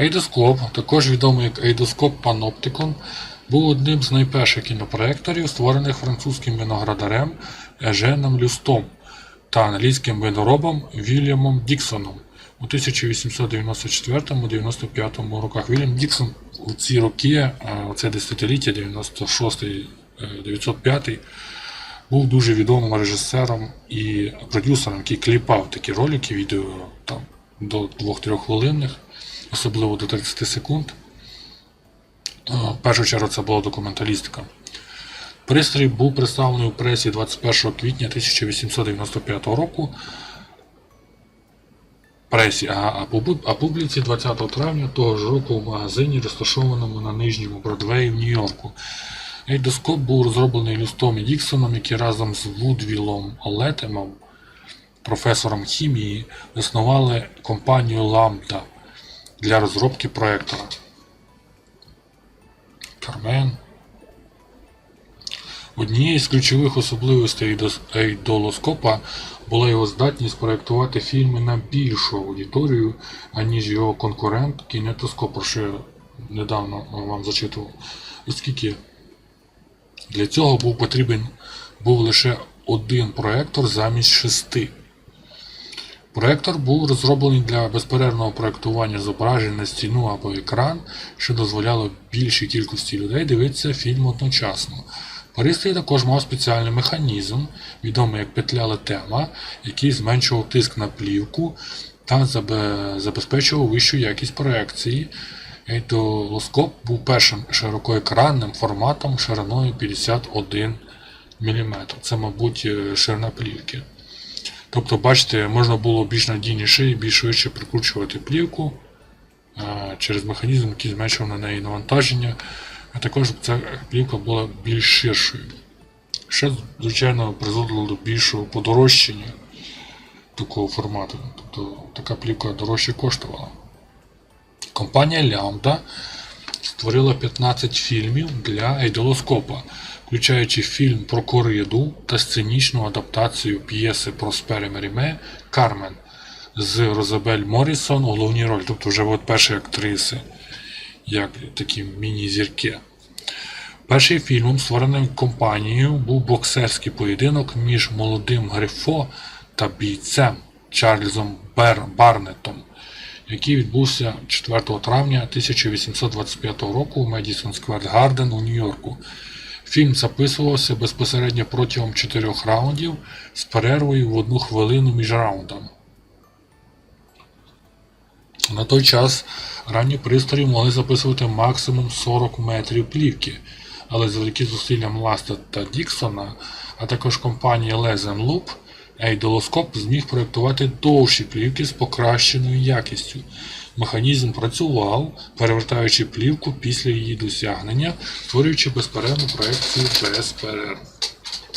Ейдоскоп, також відомий як Ейдоскоп Panopticon, був одним з найперших кінопроекторів, створених французьким виноградарем Еженом Люстом та англійським виноробом Вільямом Діксоном у 1894-95 роках. Вільям Діксон у ці роки, е, у це десятиліття, 96-905, був дуже відомим режисером і продюсером, який кліпав такі ролики, відео там, до 2-3 хвилинних, особливо до 30 секунд. Е, В першу чергу це була документалістика. Пристрій був представлений у пресі 21 квітня 1895 року. Пресі, а, а, публіці 20 травня того ж року в магазині, розташованому на нижньому Бродвеї в Нью-Йорку. Ейдоскоп був розроблений Люстом і Діксоном, які разом з Вудвілом Летемом, професором хімії, заснували компанію Lambda для розробки проектора. Кармен. Однією з ключових особливостей ейдолоскопа була його здатність проєктувати фільми на більшу аудиторію, аніж його конкурент кінетоскоп, про що я недавно вам зачитував. Оскільки для цього був потрібен був лише один проектор замість шести. Проектор був розроблений для безперервного проектування зображень на стіну або екран, що дозволяло більшій кількості людей дивитися фільм одночасно. Пристрій також мав спеціальний механізм, відомий як петля летема, який зменшував тиск на плівку та забезпечував вищу якість проекції. Ейдолоскоп був першим широкоекранним форматом шириною 51 мм. Це, мабуть, е, ширина плівки. Тобто, бачите, можна було більш надійніше і більш швидше прикручувати плівку через механізм, який зменшував на неї навантаження, а також ця плівка була більш ширшою. Що, звичайно, призводило до більшого подорожчання такого формату. Тобто така плівка дорожче коштувала. Компанія Lambda створила 15 фільмів для ейдолоскопа, включаючи фільм про кориду та сценічну адаптацію п'єси Проспери Меріме Кармен з Розабель Моррісон у головній ролі, тобто вже от перші актриси, як такі міні-зірки. Першим фільмом, створеним компанією, був боксерський поєдинок між молодим Грифо та бійцем Чарльзом Бер Барнетом, який відбувся 4 травня 1825 року в Медісон Сквер Гарден у Нью-Йорку. Фільм записувався безпосередньо протягом чотирьох раундів з перервою в одну хвилину між раундами. На той час ранні пристрої могли записувати максимум 40 метрів плівки, але завдяки зусиллям Ласта та Діксона, а також компанії Lezen Loop, Ейдолоскоп зміг проєктувати довші плівки з покращеною якістю. Механізм працював, перевертаючи плівку після її досягнення, створюючи безперервну проекцію без перерв.